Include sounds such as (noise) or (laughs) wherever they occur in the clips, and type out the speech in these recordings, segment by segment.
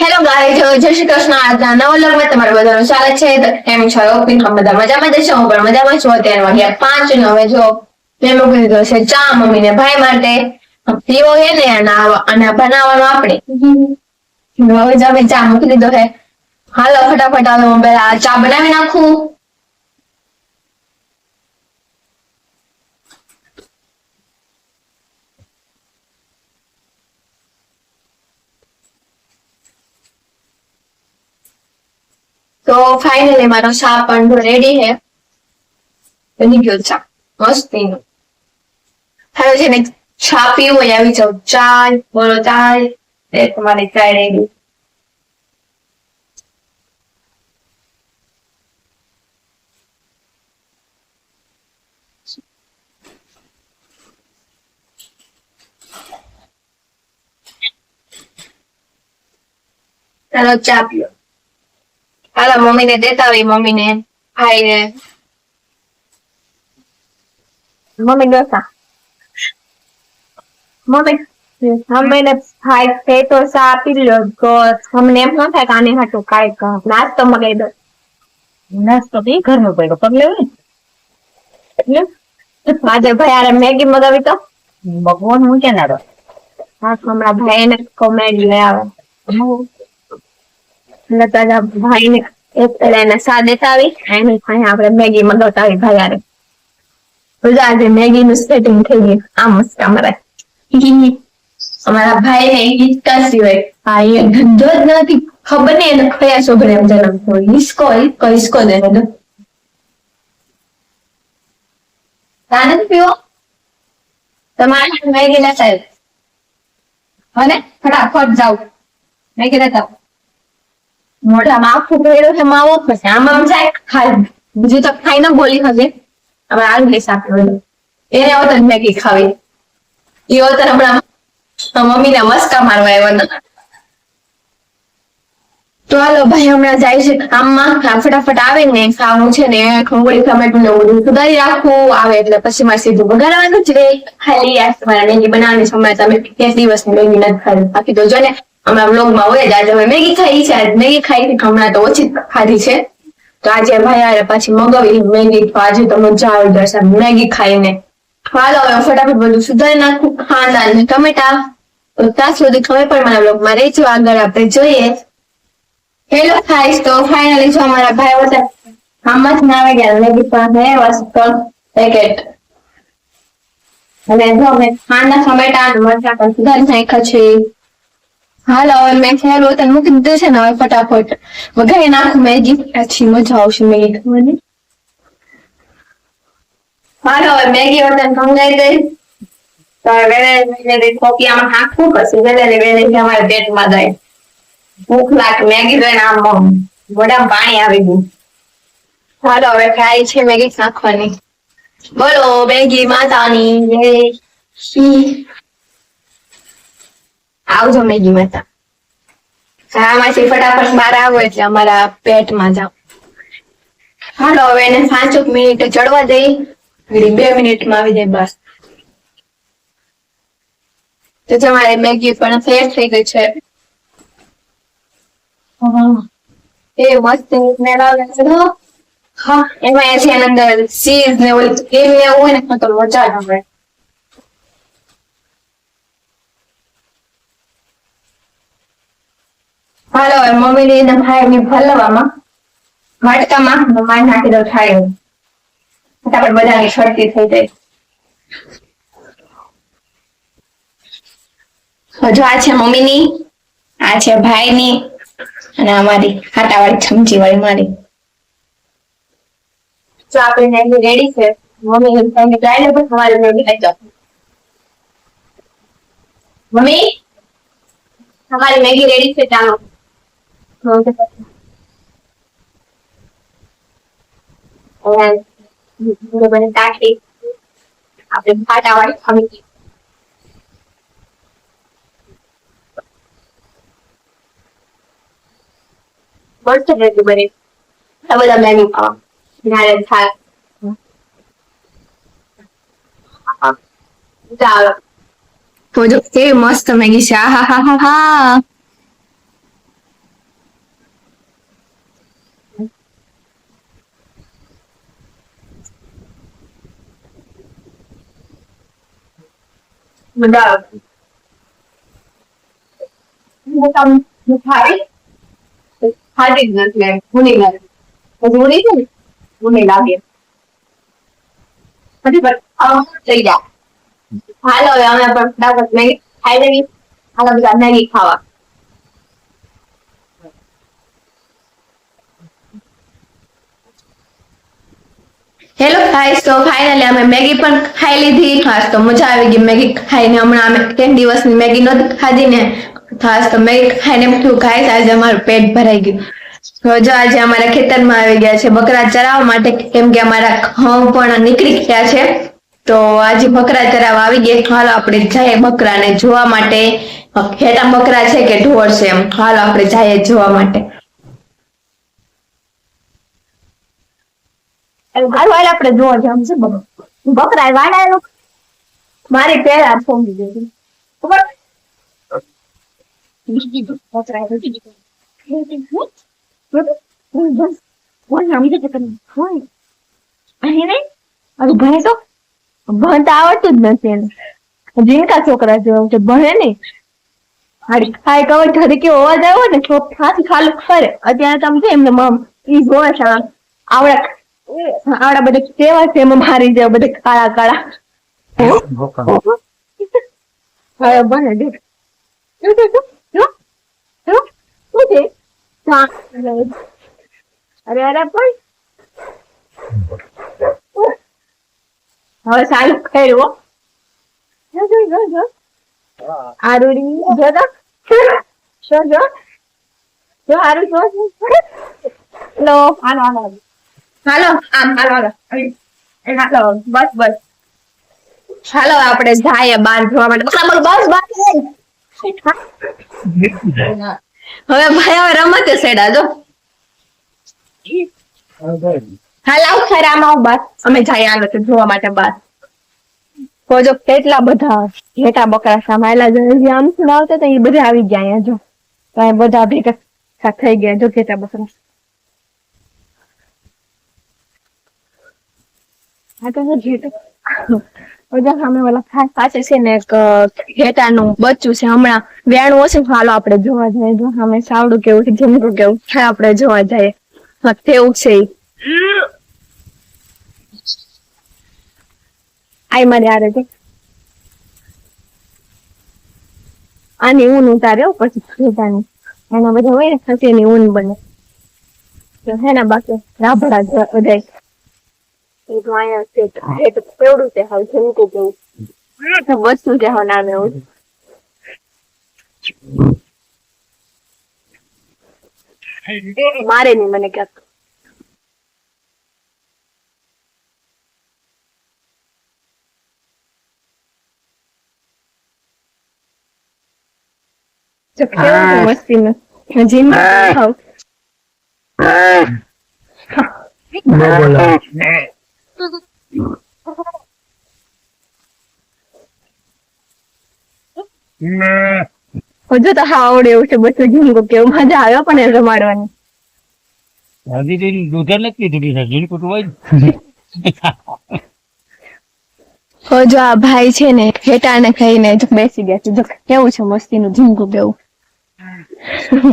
Hello guys, જય શ્રી કૃષ્ણ. આજના નવા લગમાં તમારું બધાનું સ્વાગત છે. એમ છો? ઓપિન બધા મજામાં જશે હું પણ મજામાં છું. અત્યારે વાગ્યા પાંચ, નવે હવે જો મેં મૂકી દીધો છે ચા મમ્મી ને ભાઈ માટે. પીવો હે ને અને બનાવવાનો આપણે. હવે જ અમે ચા મૂકી દીધો છે. હાલો, ફટાફટ હાલો, હું પહેલા ચા બનાવી નાખું. તો ફાઇનલી મારો ચા પણ રેડી છે બની ગયો ચા. મસ્તીનો. હવે છે ને ચા પીવું હોય આવી જાવ ચા બોલો ચા એ તમારી ચા રેડી ચાલો ચા પીઓ. હાલો મમ્મીને દેતા હોય મમ્મીને ભાઈને મમ્મી ડોસા મમ્મી મમ્મીને ભાઈ છે તો સાપી પી લો તો અમને એમ ન થાય કાને હાટું કાંઈક નાસ્તો મગાઈ દો નાસ્તો બી ઘર ઘરનો પડ્યો પગ લેવો ને એટલે આજે ભાઈ આરે મેગી મગાવી તો ભગવાન હું ક્યાં નાડો હા તો હમણાં ભાઈ એને કોમેડી લઈ આવે એટલે તારા ભાઈને એક પેલા એને સા દેતા આવી આપણે મેગી મગાવતા ભાઈ આરે બધા આજે મેગી નું સેટિંગ થઈ ગયું. આ મસ્ત અમારે. અમારા ભાઈ ને હિચકા સિવાય ભાઈ ધંધો જ નથી. ખબર નહીં એને કયા છોકરે એમ થયો. હિસકો હિસકો હિસકો દે ને નથી પીવો? તમારે મેગી લેતા હવે ફટાફટ જાવ. મેગી લેતા. મોઢામાં આખું ભરેલું છે માવો પછી આમ આમ જાય ખાય બીજું તો ખાઈ ન બોલી હશે. હવે આલુ લઈ સાપડેલું એને વતન મેગી ખાવી. એ તને હમણાં મમ્મીને મસ્કા મારવા આવ્યો હતા તો હાલો ભાઈ, હમણાં જાય છે કામમાં. ફટાફટ આવે ને, ખાવાનું છે ને, ખંગોળી, ટમેટું ને બધું સુધારી રાખવું આવે એટલે પછી મારે સીધું બગાડવાનું જ રે ખાલી આ તમારા મેગી બનાવવાની સમય તમે એક દિવસની મેગી નથી ખાધી. બાકી તો જો ને હમણાં બ્લોગમાં હોય જ. આજે હવે મેગી ખાઈ છે. આજ મેગી ખાઈ હમણાં તો ઓછી ખાધી છે. તો આજે ભાઈ આરે પાછી મગાવી મેગી. તો આજે તો મજા આવી જશે મેગી ખાઈને. હાલો, હવે ફટાફટ બધું સુધારી નાખું. ખાંડા અને ટમેટા. તો ત્યાં સુધી તમે પણ મારા બ્લોગમાં રહેજો. આગળ આપણે જોઈએ. હેલો ખાઈશ તો ફાઇનલી જો અમારા ભાઈ હતા આમાં જ ના આવી ગયા. મેગી પાસે વસ્તુ પેકેટ અને જો અમે ખાંડા ટમેટા મરચાં પણ સુધારી નાખ્યા છે હાલો, હવે મેં ખેલું તને મૂકી દીધું છે ને, હવે ફટાફટ. વઘારી નાખું મેગી. પછી મજા આવશે મેગી ખાવાની. હાલો, હવે મેગી વતન ખંગાઈ દઈ તો વેલેરી કોપિયામાં નાખવું પછી વેલેરી અમારે પેટમાં જાય ભૂખ મેગી જોઈને આમ પાણી આવી ગયું. હાલો, હવે ખાઈ છે મેગી નાખવાની બોલો, મેગી માતાની જય આવજો મેગી માતા આમાંથી ફટાફટ બહાર આવો એટલે અમારા પેટમાં જાવ હાલો, હવે એને પાંચોક મિનિટ ચડવા દઈ. બે મિનિટમાં આવી જાય બસ. તો તમારે મેગી પણ ફેર થઈ ગઈ છે. એ મસ્ત હો. એમાં એ એની અંદર સીઝ ને ઓલી ક્રીમ ને એવું હોય ને, તો મજા આવે. હાલો મમ્મી ને એના ભાઈ ની ભલવામાં વાટકામાં માર નાખી દઉં થાળી ફટાફટ બધાની શરતી થઈ જાય. હજુ આ છે મમ્મીની, આ છે ભાઈની, અને અમારી હાટાવાળી ચમચી વાળી મારી. તો આપણે મેગી રેડી છે, મમ્મી તમારી મેગી લઈ મમ્મી, તમારી મેગી રેડી છે, ચાલો. Ayan. Hindi ba that tactic? After five hours, kami keep. Worth of everybody. Sa wala menu pa. Hinalan sa... Ito. Çocuk sevmez demek ki. Ha ha ha ha ha. મજા આવે હું જ નથી એમ નહીં પછી હું નહીં છે ને હું લાગે પછી થઈ જાય હાલો હવે અમે પણ ખાઈ લેવી હાલો બધા મેગી ખાવા હેલો ગાઈસ તો ફાઇનલી અમે મેગી પણ ખાઈ લીધી. ખાસ તો મજા આવી ગઈ મેગી ખાઈને. હમણાં અમે ત્રણ દિવસની મેગી નહોતી ખાધી ને. ખાસ તો મેગી ખાઈને એમ થયું આજે અમારું પેટ ભરાઈ ગયું. તો આજે અમારા ખેતરમાં આવી ગયા છે બકરા ચરાવવા માટે. કેમ કે અમારા ઘઉં પણ નીકળી ગયા છે. તો આજે બકરા ચરાવવા આવી ગયા હાલો આપણે જઈએ બકરાને જોવા માટે. હેટા બકરા છે કે ઢોર છે એમ. હાલો આપણે જઈએ જોવા માટે. હાલો આપણે જોવા જામ છે બકરા બકરા મારી પહેલા ફોન દીધી. ખબર? આવડતું જ નથી જીનકા છોકરા જેવા છે ભણે નહીં. હાડી ખાઈ કવર ઘરે કેવો અવાજ આવ્યો ને તો હાથી ખાલું ફરે. અત્યારે તમે એમને મમ ઈ. આવડા. આવડા બધા કેવા છે એમાં મારી જાય બધા કાળા કાળા? હવે શું છે. અરે અરે, પણ. હવે સારું કર્યું આરુડી, જો જો. જો હારું જો લો હાલો હાલો. હાલો, આમ હાલો હાલો. બસ બસ. હાલો, આપણે જાય બહાર જોવા માટે. બસ બસ. હવે ભાઈ, હવે રમત સેડા જો હાલ, આવ ખરા, આમાં હું બસ અમે જાય હાલો, તો જોવા માટે બાર. કોજો કેટલા બધા ઘેટા બકરા સમાયેલા જલ્દી આમ આવતા હતા એ બધા આવી ગયા અહીંયા, જો. તો બધા ભેગા થઈ ગયા, જો, ઘેટા બકરા હા તો જો ઘેટો ઓજા સામે ઓલા ખાસ પાસે છે ને એક ઘેટાનું આપણે જોવા જઈએ. જો સામે સાવડું કેવું છે ઝુમરું કેવું છે, આપણે જોવા જઈએ. કેવું છે છે આની ઊન ઉતારે પછી ઘેટાની. એના બધા હોય ને, ખસીની ઊન બને. હે ને, બાકી રાભડા જાય એ તો અહીંયા છે. એ તો કેવડું છે હાવ ઝીણકું હા તો વસ્તુ છે હાવ નામ એવું મારે નહીં મને ક્યાંક. જો ઝીણકું હજુ તો હા આવડે એવું છે બધું ઝીંગો કેવું મજા આવે પણ એ રમાડવાની. હજી તો દૂધ નથી દીધી છે જીણકું તો હોય જો આ ભાઈ છે ને હેટાને ખાઈને જ બેસી ગયા છે. જો કેવું છે મસ્તીનું ઝીણકું કેવું હો,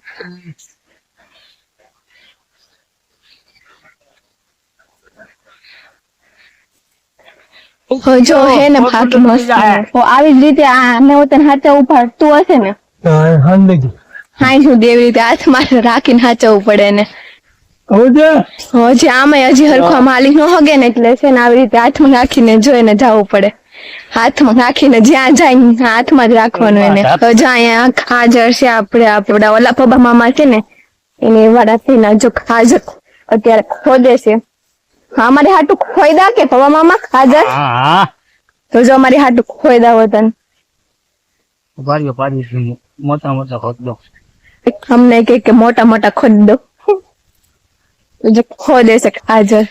(laughs) જો હે ને ફાકી મસ્ત આવી જ રીતે આને વતન હાથે ઉપાડતું હશે ને? હાઈ સુધી એવી રીતે હાથમાં રાખીને હાચવું પડે ને? હજી આમાં હજી હરખો માલિક નો હગે ને એટલે છે ને આવી રીતે હાથમાં રાખીને જોઈને જવું પડે. હાથમાં રાખીને જ્યાં જાય હાથમાં જ રાખવાનું એને. તો જ્યાં અહીંયા ખાજર છે આપણે આપડા ઓલા પબા મામા છે ને એની વાડાથી થઈને જો હાજર અત્યારે ખોદે છે. અમારી હાટું ખોયદા કે પવા મામા? ખાજર હા હા. તો જો અમારી હાટું ખોયદા વતન પાડ્યો પાડ્યો મોટા મોટા ખોદ દો અમને કે કે મોટા મોટા ખોદ દો જો ખોદે છે ખાજર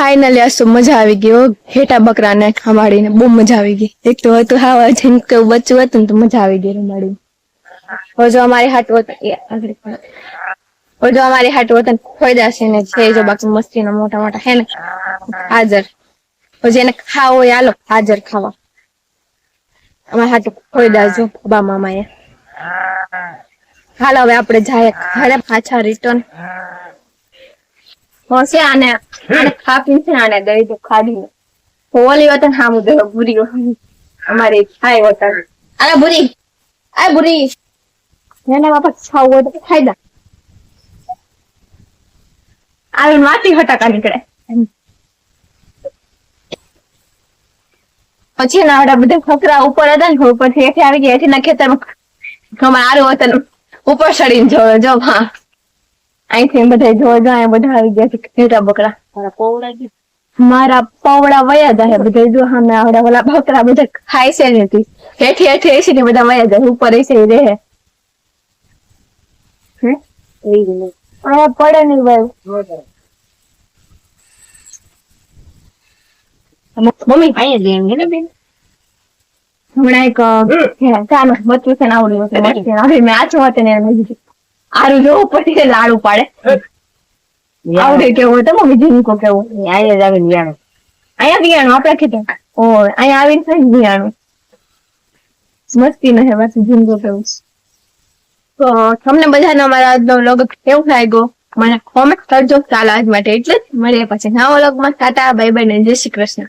ફાઇનલી તો મજા આવી ગઈ હો. હેઠા બકરા ને ખમાડીને બહુ મજા આવી ગઈ. એક તો હતું હા જેમ કે બચ્ચું હતું તો મજા આવી ગઈ રમાડી જો અમારી હાટ વતન એ જો અમારી હાટ વતન ખોઈદા છે ને છે જો બાકી મસ્તી ના મોટા મોટા હે ને. હાજર. હવે જેને ખાવો હોય હાલો, હાજર ખાવા. અમારા હાટ ખોઈદા જો બા મામાએ. હાલો હવે આપણે જાય ઘરે પાછા રિટર્ન હોશે આને આને ખાપી છે આને દઈ દો ખાડી હોલી વતન હા મુદે બુરી અમારી ખાય વતન. અરે બુરી આ બુરી એને બાપા છાવ હોય તો ખાઈ દા. આવીને માટી હટાકા નીકળે. પછી ના આવડા બધા ફકરા ઉપર હતા ને ઉપરથી થી આવી ગયા. હેઠી ના ખેતરમાં અમારે આરું વતન ઉપર ચડીને જો જો હા. અહીંથી બધા જોવા જાય બધા આવી ગયા છે ઘેટા બકરા. મારા પોવડા મારા પવડા વયા જાય બધા જો સામે આવડા ઓલા બકરા બધા ખાય છે નથી હેઠી હેઠી એસી ને બધા વયા જાય ઉપર એસી રહે. હે? પડે નહીં ભાઈ. મમ્મી. અહીંયા જ એમ ને બેન? હમણાં એક ચાલો બચ્ચું છે ને આવડ્યું આવી મેં આચો હતો ને આરું જોવું પછી લાડુ પાડે. આવડે કેવું તમે મમ્મી જીનકો કેવું અહીંયા જ આવીને વિયાણું અહીંયા વિયાણું આપડે ખેતર. ઓ અહીંયા આવીને થઈ વિયાણું મસ્તી નહીં પાછું જીનકો કેવું. તો તમને બધાને અમારા આજનો વ્લોગ કેવું લાગ્યો? મને કોમેન્ટ કરજો ચાલો આજ માટે. એટલે જ મળીએ પછી નવા વ્લોગમાં ટાટા બાય બાય ને જય શ્રી કૃષ્ણ.